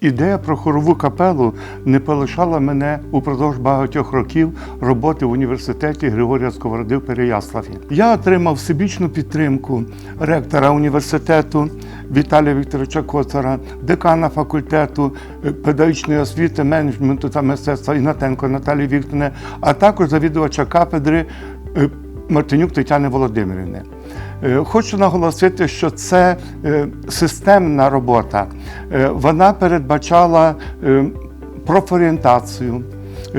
Ідея про хорову капелу не полишала мене упродовж багатьох років роботи в університеті Григорія Сковороди в Переяславі. Я отримав всебічну підтримку ректора університету Віталія Вікторовича Коцара, декана факультету е, педагогічної освіти, менеджменту та мистецтва Ігнатенко Наталії Вікторівни, а також завідувача кафедри е, Мартинюк Тетяни Володимирівни. Е, Хочу наголосити, що це е, системна робота. Е, Вона передбачала профорієнтацію,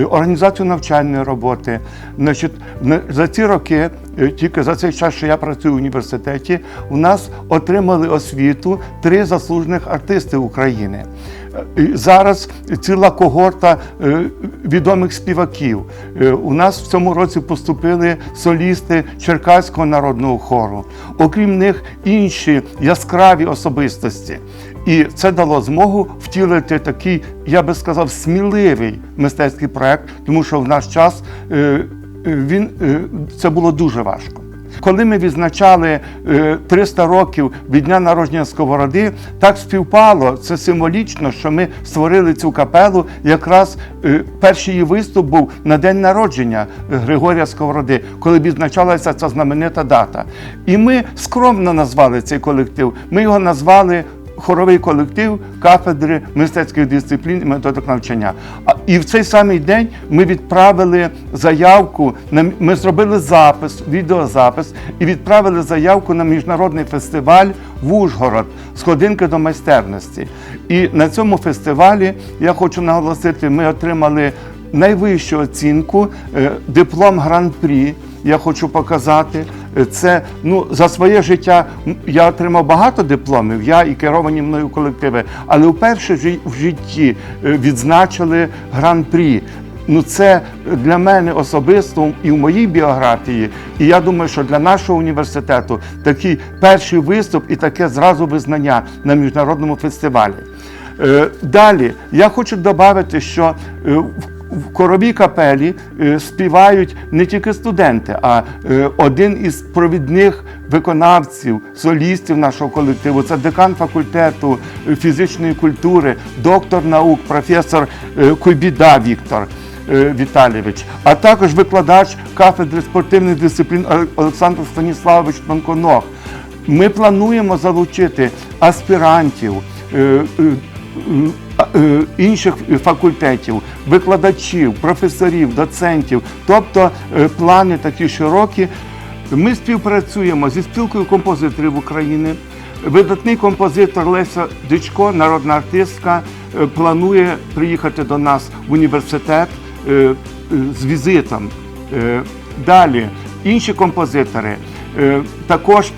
організацію навчальної роботи. Значить, за ці роки, тільки за цей час, що я працюю в університеті, у нас отримали освіту три заслужених артисти України. І Зараз ціла когорта е, відомих співаків. Е, У нас в цьому році поступили солісти Черкаського народного хору. Окрім них, інші яскраві особистості. І це дало змогу втілити такий, я би сказав, сміливий мистецький проект, тому що в наш час е, він це було дуже важко. Коли ми відзначали е, 300 років від дня народження Сковороди, так співпало це символічно, що ми створили цю капелу. Якраз е, перший її виступ був на день народження е, Григорія Сковороди, коли відзначалася ця знаменита дата. І ми скромно назвали цей колектив. Ми його назвали. Хоровий колектив кафедри мистецьких дисциплін і методик навчання. І в цей самий день ми відправили заявку ми зробили запис, відеозапис і відправили заявку на міжнародний фестиваль в Ужгород сходинки до майстерності. І на цьому фестивалі я хочу наголосити, ми отримали найвищу оцінку е, диплом гран-прі. Я хочу показати. Це ну за своє життя я отримав багато дипломів, я і керовані мною колективи, але вперше в житті е, відзначили гран-прі. Ну, це для мене особисто і в моїй біографії, і я думаю, що для нашого університету такий перший виступ і таке зразу визнання на міжнародному фестивалі. Е, Далі я хочу додати, що е, в- коровій капелі е, співають не тільки студенти, а е, один із провідних виконавців, солістів нашого колективу це декан факультету е, фізичної культури, доктор наук, професор Куйбіда Віктор. Віталійович, а також викладач кафедри спортивних дисциплін Олександр Станіславович Тонконог. Ми плануємо залучити аспірантів, інших факультетів, викладачів, професорів, доцентів, тобто е, плани такі широкі. Ми співпрацюємо зі спілкою композиторів України. Видатний композитор Леся Дичко, народна артистка, е, планує приїхати до нас в університет е, е, з візитом. Е, Далі інші композитори е, також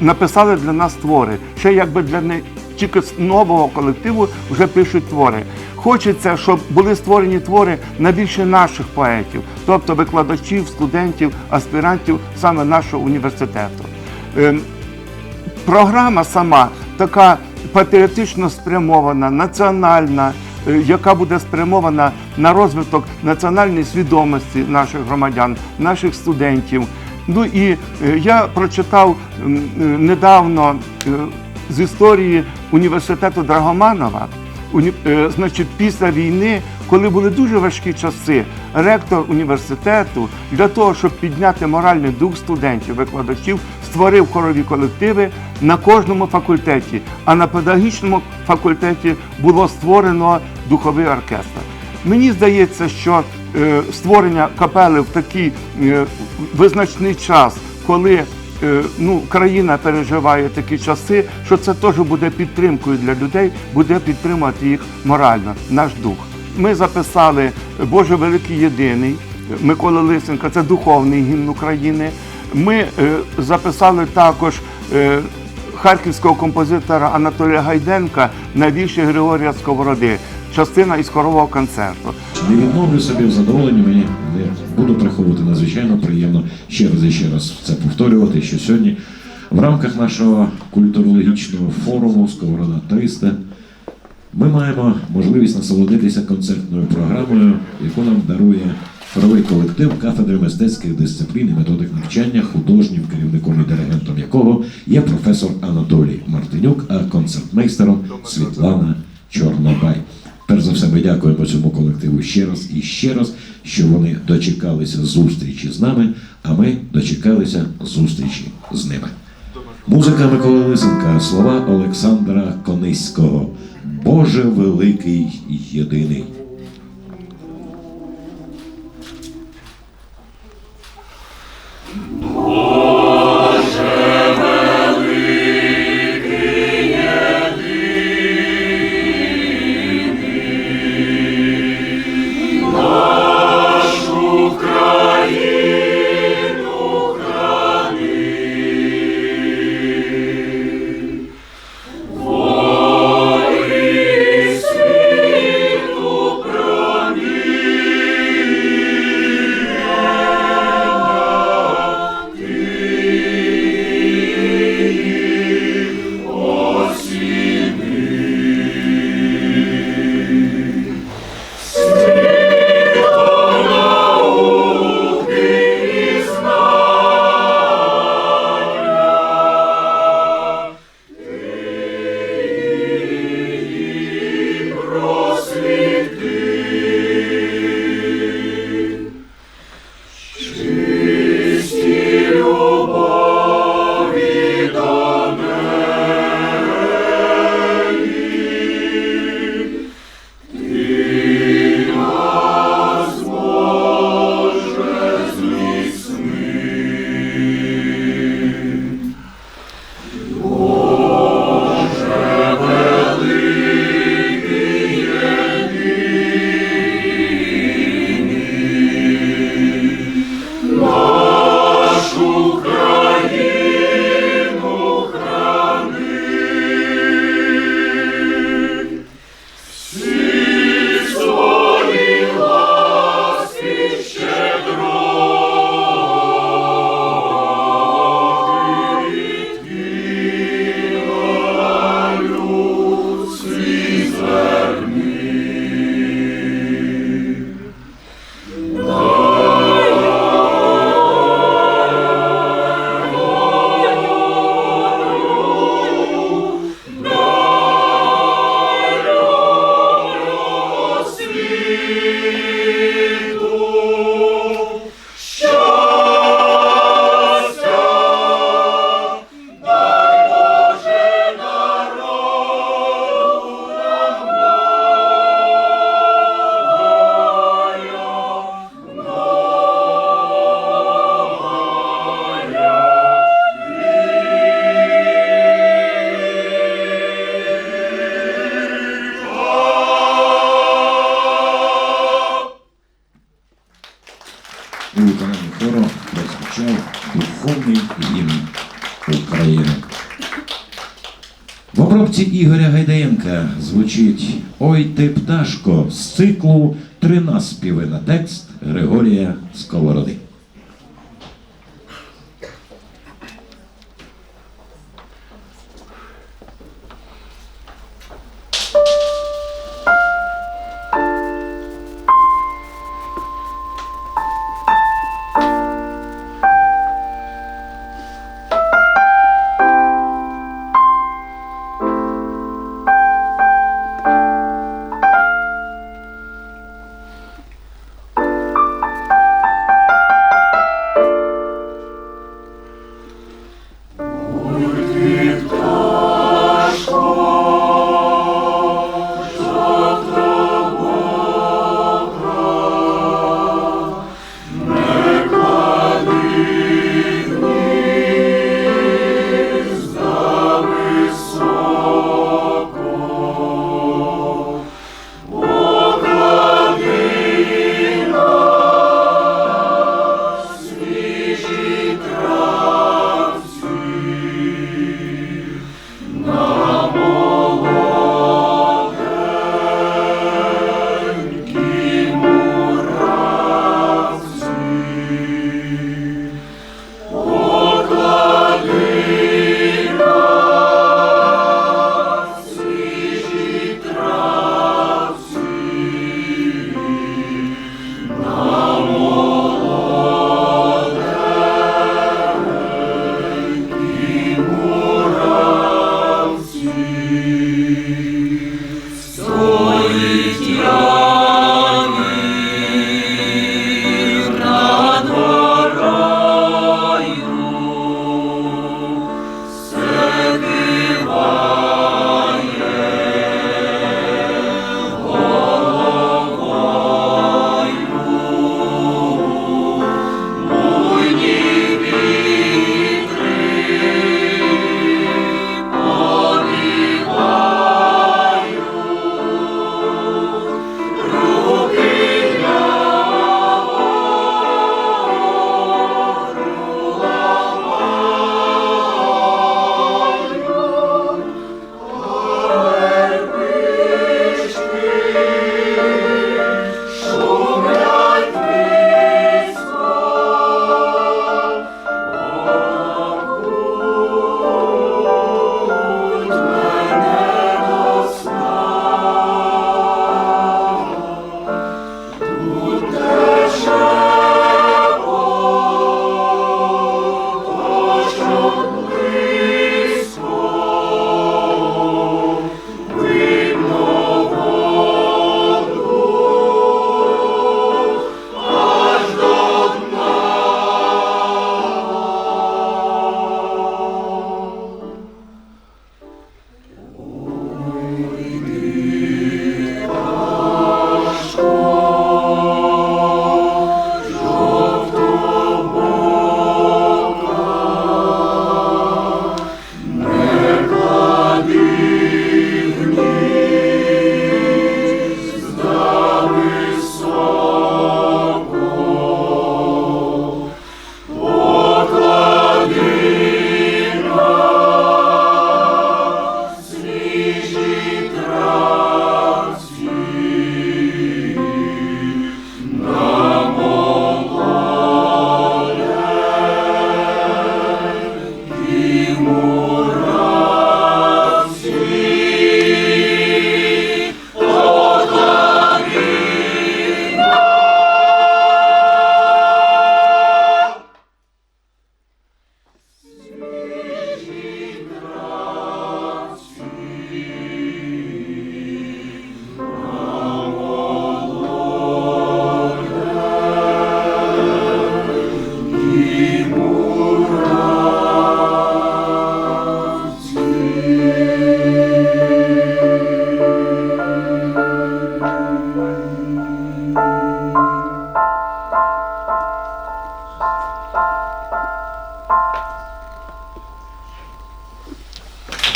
написали для нас твори. Ще якби для не тільки з нового колективу вже пишуть твори. Хочеться, щоб були створені твори на більше наших поетів, тобто викладачів, студентів, аспірантів саме нашого університету. Е, Програма сама така патріотично спрямована, національна, е, яка буде спрямована на розвиток національної свідомості наших громадян, наших студентів. Ну і е, я прочитав е, недавно з історії університету Драгоманова. Е, Значить, після війни, коли були дуже важкі часи, ректор університету для того, щоб підняти моральний дух студентів, викладачів, створив хорові колективи на кожному факультеті. А на педагогічному факультеті було створено духовий оркестр. Мені здається, що е, створення капели в такий е, визначний час, коли ну, країна переживає такі часи, що це теж буде підтримкою для людей, буде підтримувати їх морально, наш дух. Ми записали Боже Великий Єдиний Микола Лисенка, це духовний гімн України. Ми е, записали також е, харківського композитора Анатолія Гайденка на вірші Григорія Сковороди, частина із хорового концерту. Не відмовлю собі в задоволенні, мені не буду приховувати надзвичайно приємно ще раз і ще раз це повторювати, що сьогодні в рамках нашого культурологічного форуму Сковорода 300 ми маємо можливість насолодитися концертною програмою, яку нам дарує хоровий колектив кафедри мистецьких дисциплін і методик навчання, художнім керівником і диригентом якого є професор Анатолій Мартинюк, а концертмейстером Світлана Чорнобай. Перш за все, ми дякуємо цьому колективу ще раз і ще раз, що вони дочекалися зустрічі з нами, а ми дочекалися зустрічі з ними. Музика Миколи Лисенка, слова Олександра Кониського. Боже великий єдиний. Виконанні хору розпочав духовний гімн України. В обробці Ігоря Гайдаєнка звучить Ой ти пташко з циклу Три наспіви на текст Григорія Сковороди.